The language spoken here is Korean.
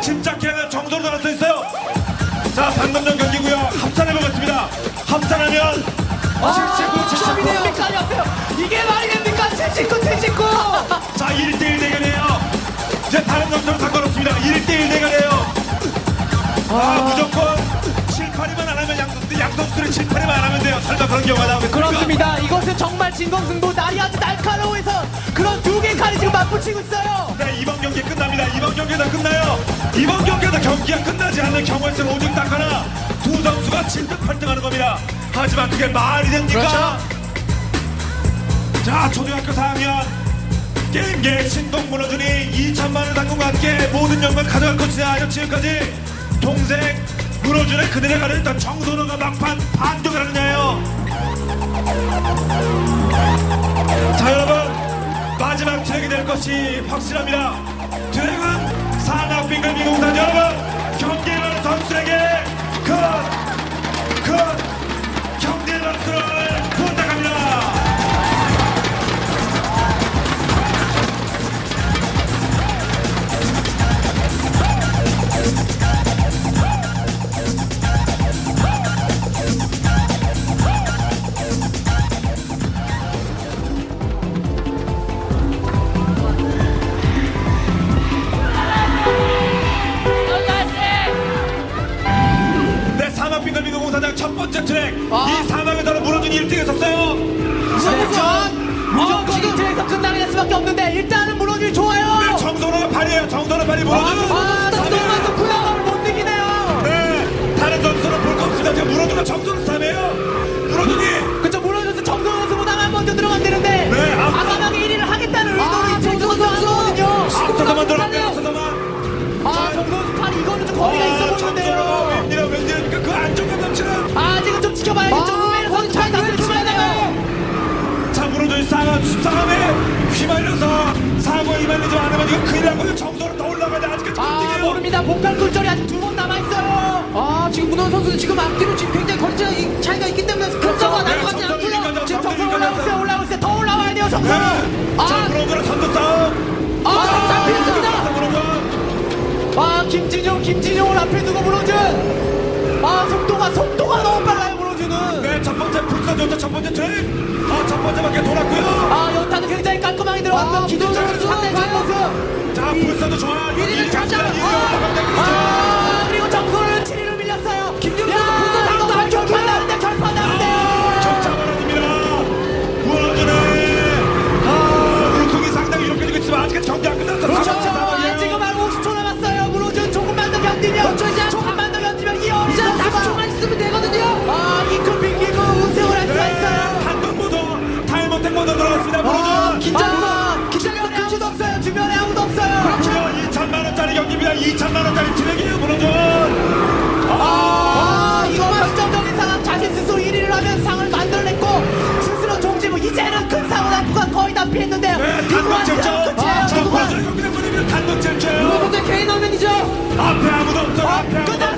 침착해야 정도로 나갈 수 있어요. 자, 방금 전 경기고요. 합산해 보겠습니다. 합산하면 아, 79, 79. 됩니까? 였어요. 이게 말이 됩니까? 79, 79. 자, 1대1 대결이에요. 이제 다른 점수는 상관없습니다. 1대1 대결이에요. 아, 무조건 7, 8이만 안 하면 양, 양선수를 7, 8이만 안 하면 돼요. 설마 그런 경우가 나오겠습니까? 그렇습니다. 이것은 정 말 진검승부 날이 아주 날카로워서 그런 두 개의 칼이 지금 맞붙이고 있어요. 네, 이번 경기 끝납니다. 이번 경기가 다 끝나요. 이번 경기가 경기가 끝나지 않는 경우에서는 오직 딱 하나 두 선수가 진득 8등하는 겁니다. 하지만 그게 말이 됩니까? 그렇죠. 자, 초등학교 4학년 게임계 신동 문호준이 2천만 원 상금과 함께 모든 영광 가져갈 것이냐 아니면 지금까지 동생 문호준의 그늘에 가려있던 정선호가 막판 반격을 하느냐요. 자 여러분 마지막 트랙이 될 것이 확실합니다. 트랙은 산악빙글 미공산 여러분 미공산장 첫 번째 트랙. 아. 이 사막에서는 무너진 1등했었어요. 무조건 무조건. 이 트랙에서 끝나게 될 수밖에 없는데 일단은 무너지기 좋아요. 네, 정선호가 발이에요. 정선호 발이 무너져요 아, 정도만서 쿠나가를 못 이기네요. 네 다른 선수는 볼거 없습니다. 지금 무너져가 정선호 3이에요 지켜봐야겠죠. 아, 후배를 선수 잘 다스려 줘야 돼요. 자 무너져 싸가 싸움에 휘말려서 사고에 휘말리지 않으면 이거 큰일 나고요 정선호 더 올라가야 돼 아직까지 아 1등이에요 모릅니다. 복갈 굴절이 아직 두 번 남아 있어요. 아 지금 문원 선수는 지금 앞뒤로 지금 굉장히 거리 차이- 차이가 있기 때문에 나가지 정선호 않고요. 지금 있어요. 올라오고 있어요. 더 올라와야 돼요. 정선. 네. 자 아, 무너져라 선두 싸움 아, 잡혔습니다. 무너져 아 김진용 김진용을 앞에 두고 무너진. 아 속도가 속도가 너무. 네 첫 번째 불사조차 첫 번째 트랙. 아 첫 번째 바퀴 돌았고요. 아 연타는 굉장히 깔끔하게 들어갔고 아, 기존적으로 문호준 상당히 좋은 선수. 모습. 자 불사도 좋아요. 일위를 잡지 않고 2천만 원짜리 트랙이에요 문호준. 아, 아 이거 결정적인 상황 자신 스스로 1위를 하면 상을 만들어냈고 스스로 종지부 이제는 큰 상을 한구가 거의 다 피했는데요. 네, 단독 쟁점. 아, 저 보여줘요. 그냥 문호준 단독 쟁점. 문호준 개인 어면이죠. 앞에 아무도 없어. 아, 어, 앞에 아무도 없어.